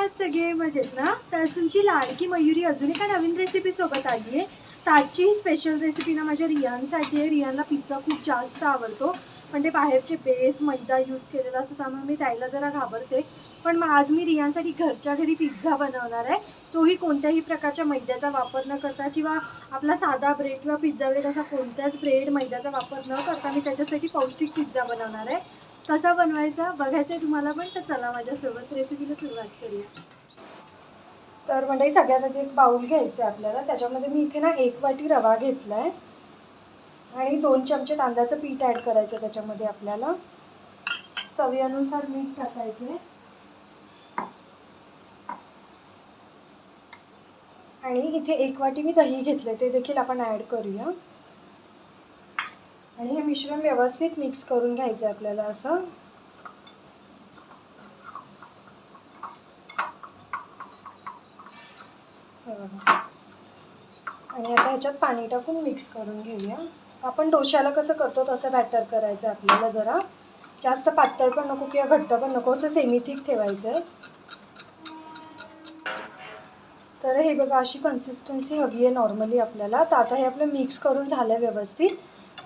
कसे सगळे मजेत ना तर तुमची लाडकी मयुरी अजून एका नवीन रेसिपीसोबत आली आहे. ताजची ही स्पेशल रेसिपी ना माझ्या रियानसाठी आहे. रियानला पिझ्झा खूप जास्त आवडतो. पण ते बाहेरचे बेस मैदा यूज केलेला असतो त्यामुळे मी त्याला जरा घाबरते. पण मग आज मी रियानसाठी घरच्या घरी पिझ्झा बनवणार आहे. तोही कोणत्याही प्रकारच्या मैद्याचा वापर न करता किंवा आपला साधा ब्रेड किंवा पिझ्झा ब्रेड असा कोणत्याच ब्रेड मैद्याचा वापर न करता मी त्याच्यासाठी पौष्टिक पिझ्झा बनवणार आहे. कसा बनवायचा बघायचं आहे तुम्हाला पण तर चला माझ्यासोबत रेसिपीला सुरुवात करूया. तर म्हणजे सगळ्यात आधी एक बाऊल घ्यायचं आहे आपल्याला. त्याच्यामध्ये मी इथे ना एक वाटी रवा घेतला आहे आणि दोन चमचे तांदळाचं पीठ ॲड करायचं आहे त्याच्यामध्ये आपल्याला. चवीनुसार मीठ टाकायचं आहे आणि इथे एक वाटी मी दही घेतले ते देखील आपण ॲड करूया. आणि हे मिश्रण व्यवस्थित मिक्स करून घ्यायचं आहे आपल्याला असं. आणि आता ह्याच्यात पाणी टाकून मिक्स करून घेऊया. आपण डोश्याला कसं करतो तसं बॅटर करायचं आहे आपल्याला जरा. जास्त पातळ पण नको किंवा घट्ट पण नको असं सेमी थिक ठेवायचं. आहे तर हे बघा अशी कन्सिस्टन्सी हवी आहे नॉर्मली आपल्याला. तर आता हे आपलं मिक्स करून झालं आहे व्यवस्थित.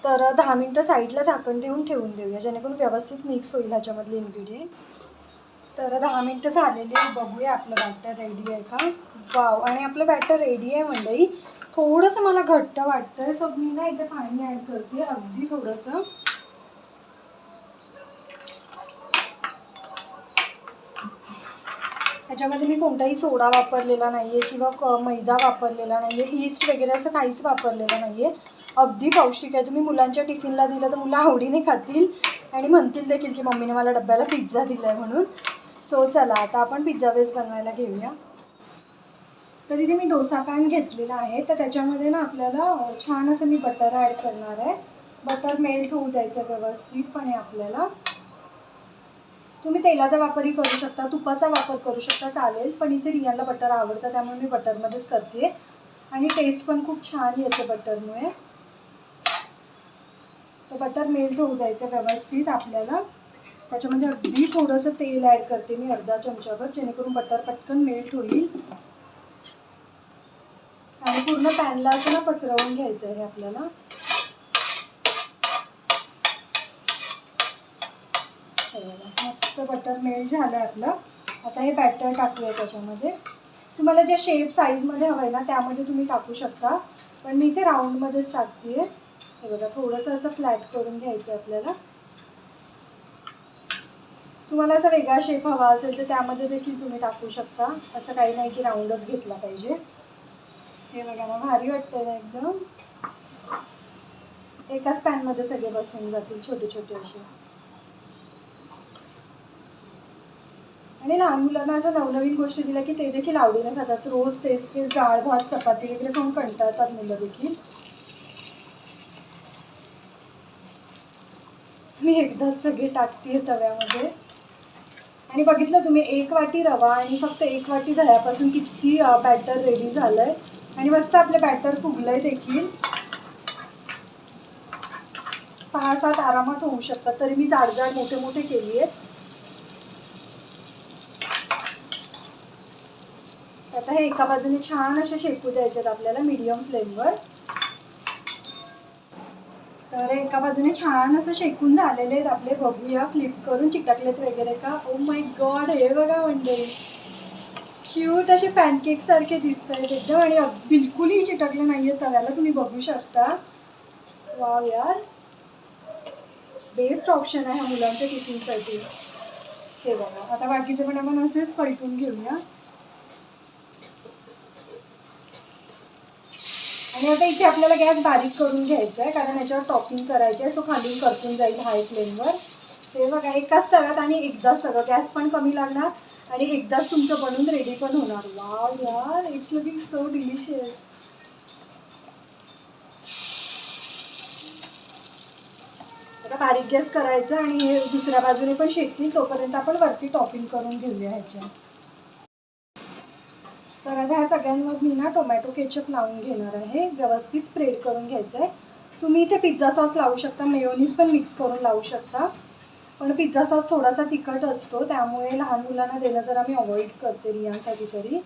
तर दहा मिनटं साईडला झाकण देऊन ठेवून देऊया जेणेकरून व्यवस्थित मिक्स होईल ह्याच्यामधले इन्ग्रेडियंट तर दहा मिनटं झालेली आहे बघूया आपलं बॅटर रेडी आहे का? वाव आणि आपलं बॅटर रेडी आहे मंडळी. थोडंसं मला घट्ट वाटतं सो मी ना इथे पाणी ॲड करते अगदी थोडंसं. ह्याच्यामध्ये मी कोणताही सोडा वापरलेला नाही आहे किंवा क मैदा वापरलेला नाही आहे ईस्ट वगैरे असं काहीच वापरलेलं नाही आहे अगदी पौष्टिक आहे. तुम्ही मुलांच्या टिफिनला दिलं तर मुलं आवडीने खातील आणि म्हणतील देखील की मम्मीने मला डब्याला पिझ्झा दिला आहे म्हणून. सो चला आता आपण पिझ्झा बेस बनवायला घेऊया. तर इथे मी डोसा पॅन घेतलेला आहे. तर त्याच्यामध्ये ना आपल्याला छान असं मी बटर ॲड करणार आहे. बटर मेल्ट होऊ द्यायचं व्यवस्थितपणे आपल्याला. तुम्ही तेलाचा वापरही करू शकता तुपाचा वापर करू शकता चालेल. पण इथे रियाला बटर आवडतं त्यामुळे मी बटरमध्येच करते. आणि टेस्ट पण खूप छान येते बटरमुळे तर बटर मेल्ट होऊ द्यायचं व्यवस्थित आपल्याला. त्याच्यामध्ये अगदी थोडंसं तेल ॲड करते मी अर्धा चमच्यावर जेणेकरून बटर पटकन मेल्ट होईल. आणि पूर्ण पॅनला असं ना पसरवून घ्यायचं आहे आपल्याला. हे मस्त बटर मेल्ट झालं आपलं. आता हे बॅटर टाकूया त्याच्यामध्ये. तुम्हाला ज्या शेप साईजमध्ये हवं आहे ना त्यामध्ये तुम्ही टाकू शकता. पण मी इथे राऊंडमध्येच टाकते आहे हे बघा थोडंसं असं फ्लॅट करून घ्यायचं आहे आपल्याला. तुम्हाला असा वेगळा शेप हवा असेल तर त्यामध्ये देखील तुम्ही टाकू शकता. असं काही नाही की राऊंडच घेतला पाहिजे. हे बघा ना भारी वाटतं ना एकदम. एकाच पॅनमध्ये सगळे बसून जातील छोटे छोटे असे. आणि लहान मुलांना असं नवनवीन गोष्टी दिल्या की ते देखील आवडीने खातात. रोज तेच तेच डाळ भात चपाती वगैरे खाऊन कंटाळतात मुलं देखील. मी एकदाच सगळे टाकते तव्यामध्ये. आणि बघितलं तुम्ही एक वाटी रवा आणि फक्त एक वाटी झाल्यापासून किती बॅटर रेडी झालंय. आणि मस्त आपलं बॅटर फुगलंय देखील. सहा सात आरामात होऊ शकतात तरी मी जाड जाड मोठे मोठे केली आहेत आता हे एका बाजूने छान असे शेकू द्यायचे आहेत आपल्याला मीडियम फ्लेमवर तर एका बाजूने छान असं शेकून झालेले आहेत आपले. बघूया फ्लिप करून चिकटकलेत वगैरे का? ओ माय गॉड हे बघा म्हणजे क्यूट असे पॅनकेक सारखे दिसत आहेत एकदम आणि बिलकुलही चिटकले नाही आहेत तव्याला तुम्ही बघू शकता. वाव यार. बेस्ट ऑप्शन आहे हा मुलांच्या टिफिनसाठी हे बघा. आता बाकीचे पण आपण असेच पलटून घेऊया. आणि आता इथे आपल्याला गॅस बारीक करून घ्यायचा आहे कारण याच्यावर टॉपिंग करायची आहे सो खाली करतून जाईल हाय फ्लेमवर. ते बघा एकाच तव्यात आणि एकदाच सगळं गॅस पण कमी लागणार आणि एकदाच तुमचं बनून रेडी पण होणार. वाव यार इट्स लुकिंग सो डिलिशियस आता बारीक गॅस करायचं आणि हे दुसऱ्या बाजूने पण शेकतील तोपर्यंत आपण वरती टॉपिंग करून घेऊया ह्याच्या तर आता ह्या सगळ्यांवर मी ना टोमॅटो केचप लावून घेणार आहे. व्यवस्थित स्प्रेड करून घ्यायचं आहे. तुम्ही इथे पिझ्झा सॉस लावू शकता मेयोनीज पण मिक्स करून लावू शकता. पण पिझ्झा सॉस थोडासा तिखट असतो त्यामुळे लहान मुलांना देणं जरा मी अवॉइड करते रियांसाठी तरी.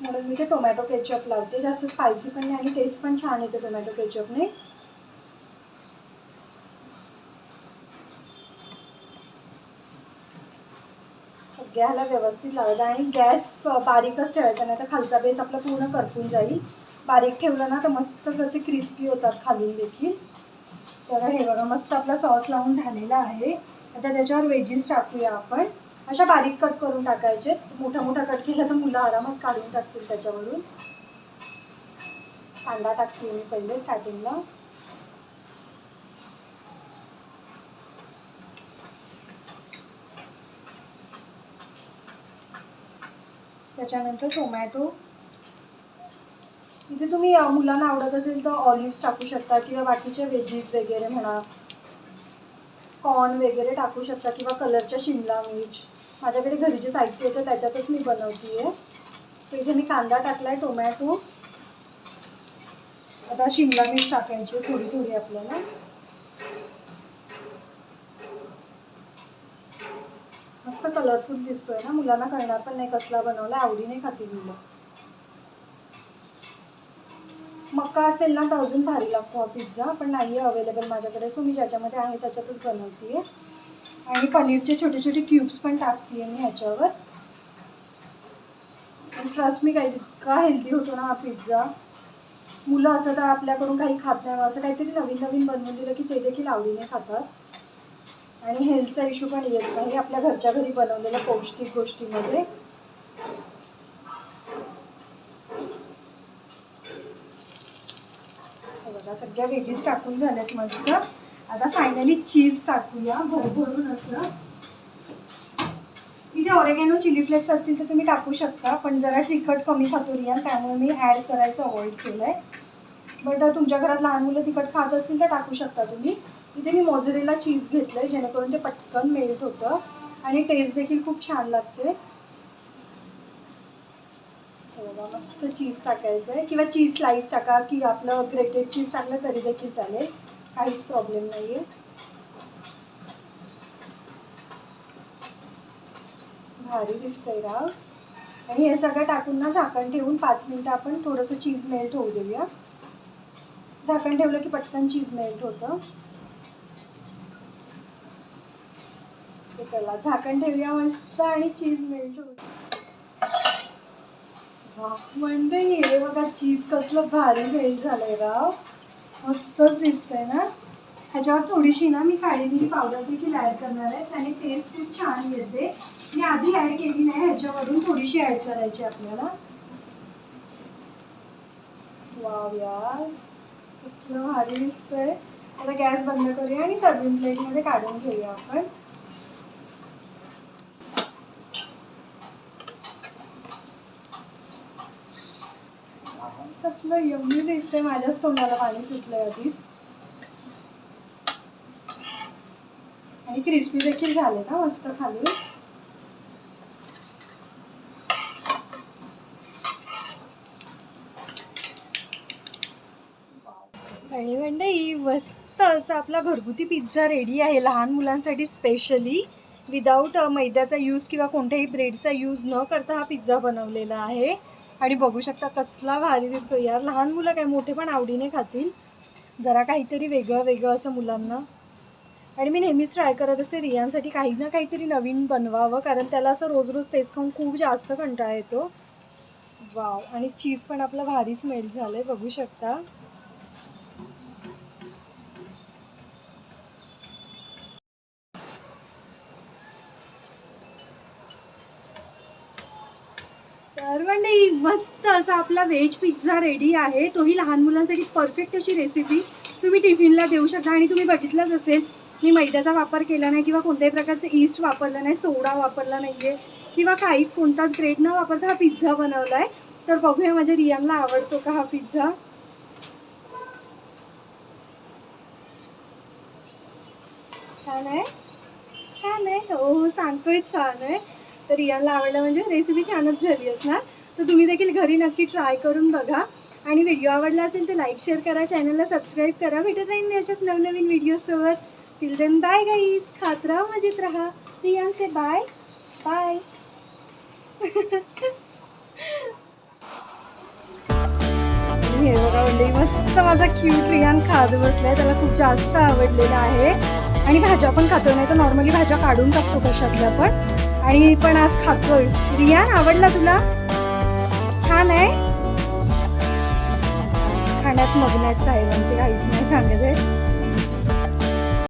म्हणून मी ते टोमॅटो केचप लावते. जास्त स्पायसी पण नाही आणि टेस्ट पण छान येते टोमॅटो केचपने ह्याला व्यवस्थित लावायचा आणि गॅस बारीकच ठेवायचा नाही तर खालचा बेस आपला पूर्ण करपून जाईल. बारीक ठेवलं ना तर मस्त कसे क्रिस्पी होतात खालून देखील. तर हे बघा मस्त आपला सॉस लावून झालेला आहे. आता त्याच्यावर वेजीस टाकूया आपण. अशा बारीक कट करून टाकायचे. मोठा मोठा कट केला तर मुलं आरामात काढून टाकतील त्याच्यावरून. कांदा टाकते मी पहिले स्टार्टिंगला त्याच्यानंतर टोमॅटो इथे तुम्ही मुलांना आवडत असेल तर ऑलिव्स टाकू शकता किंवा बाकीचे वेजीज वगैरे म्हणा. कॉर्न वगैरे टाकू शकता किंवा कलरच्या शिमला मिर्च. माझ्याकडे घरी जे साहित्य होतं त्याच्यातच मी बनवते आहे सो इथे मी कांदा टाकलाय टोमॅटो आता शिमला मिर्च टाकायची थोडी थोडी आपल्याला. मस्त कलरफुल दिसतोय ना मुलांना कळणार पण नाही कसला बनवला आवडीने खातील मुलं. मक्का असेल ना तर अजून भारी लागतो हा पिझ्झा पण नाही आहे अवेलेबल माझ्याकडे. सो मी ज्याच्यामध्ये आहे त्याच्यातच बनवते आणि पनीरचे छोटे छोटे क्यूब्स पण टाकते मी ह्याच्यावर. ट्रस्ट मी काही इतका हेल्दी होतो ना हा पिझ्झा मुलं असं तर आपल्याकडून काही खात नाही. असं काहीतरी नवीन नवीन बनवून दिलं की ते देखील आवडीने खातात. आणि हेल्थचा इश्यू पण येत नाही. आपल्या घरच्या घरी बनवलेल्या पौष्टिक गोष्टीमध्ये. बघा सगळ्या व्हेजीस टाकून झाल्यात मस्त. आता फायनली चीज टाकूया. भरभरून असं. इथे ऑरेगॅनो चिली फ्लेक्स असतील तर तुम्ही टाकू शकता पण जरा तिखट कमी खातो रिया. त्यामुळे मी ॲड करायचं अवॉइड केलं आहे बट तुमच्या घरात लहान मुलं तिखट खात असतील तर टाकू शकता तुम्ही. इथे मी मोझरेला चीज घेतलं आहे जेणेकरून ते पटकन मेल्ट होतं. आणि टेस्ट देखील खूप छान लागते. बघा मस्त चीज टाकायचं आहे किंवा चीज स्लाईस टाका की आपलं ग्रेटेड चीज टाकलं तरी देखील चालेल. काहीच प्रॉब्लेम नाही आहे भारी दिसतंय राव. आणि हे सगळं टाकून ना झाकण ठेवून पाच मिनिटं आपण थोडंसं चीज मेल्ट होऊ देऊया. झाकण ठेवलं की पटकन चीज मेल्ट होतं. चला झाकण ठेवूया मस्त आणि चीज मेल्ट होऊ वाह, हे बघा चीज कसलं भारी मेल्ट झालंय राव. मस्तच दिसतंय ना? ह्याच्यावर थोडीशी ना मी काळी मिरी पावडर देखील ॲड करणार आहे. त्याने टेस्ट खूप छान येते. मी आधी ॲड केली नाही ह्याच्यावरून थोडीशी ॲड करायची आपल्याला. वाव यार कसलं भारी दिसतंय. आता गॅस बंद करूया आणि सर्विंग प्लेटमध्ये काढून घेऊया आपण. कसलं दिसते माझ्याच तोंडाला पाणी सुटलंय आधी. आणि क्रिस्पी देखील झाले ना मस्त खाली. आणि मंडई मस्त असं आपला घरगुती पिझ्झा रेडी आहे लहान मुलांसाठी स्पेशली विदाऊट मैद्याचा यूज किंवा कोणत्याही ब्रेडचा यूज न करता हा पिझ्झा बनवलेला आहे. आणि बघू शकता कसला भारी दिसतो यार लहान मुलं काय मोठे पण आवडीने खातील. जरा काहीतरी वेगळं वेगळं असं मुलांना. आणि मी नेहमीच ट्राय करत असते रियांसाठी काही ना काहीतरी नवीन बनवावं कारण त्याला असं रोज रोज तेच खाऊन खूप जास्त कंटाळा येतो. वाव आणि चीज पण आपला भारी स्मेल झालं आहे बघू शकता. मस्त असा आपला व्हेज पिझ्झा रेडी आहे. तोही लहान मुलांसाठी परफेक्ट अशी रेसिपी तुम्ही टिफिनला देऊ शकता आणि तुम्ही बघितलंच असेल मी मैद्याचा वापर केला नाही किंवा कोणत्याही प्रकारचं ईस्ट वापरलं नाही सोडा वापरला नाही आहे किंवा काहीच कोणताच ग्रेड न वापरता हा पिझ्झा बनवला आहे तर बघूया माझ्या रियांना आवडतो का हा पिझ्झा. छान आहे? छान आहे. हो हो सांगतोय छान आहे. तर रियाला आवडलं म्हणजे रेसिपी छानच झाली असणार. तर तुम्ही देखील घरी नक्की ट्राय करून बघा. आणि व्हिडिओ आवडला असेल तर लाईक शेअर करा. चॅनलला सबस्क्राईब करा. भेटत राहील मी अशाच नवनवीन व्हिडिओसोबत टिल देन बाय गाईज खात राहा मजेत राहा. रियान बाय बाय हे बघा म्हणजे मस्त माझा क्यूट रियान खात बसलाय. त्याला खूप जास्त आवडलेला आहे. आणि भाज्या पण खातो नाही तर नॉर्मली भाज्या काढून टाकतो कशातल्या पण. आणि पण आज खातोय. रियान आवडला तुला? छान आहे. खाण्यात मधण्याचं आहे म्हणजे काहीच नाही सांगत. आहे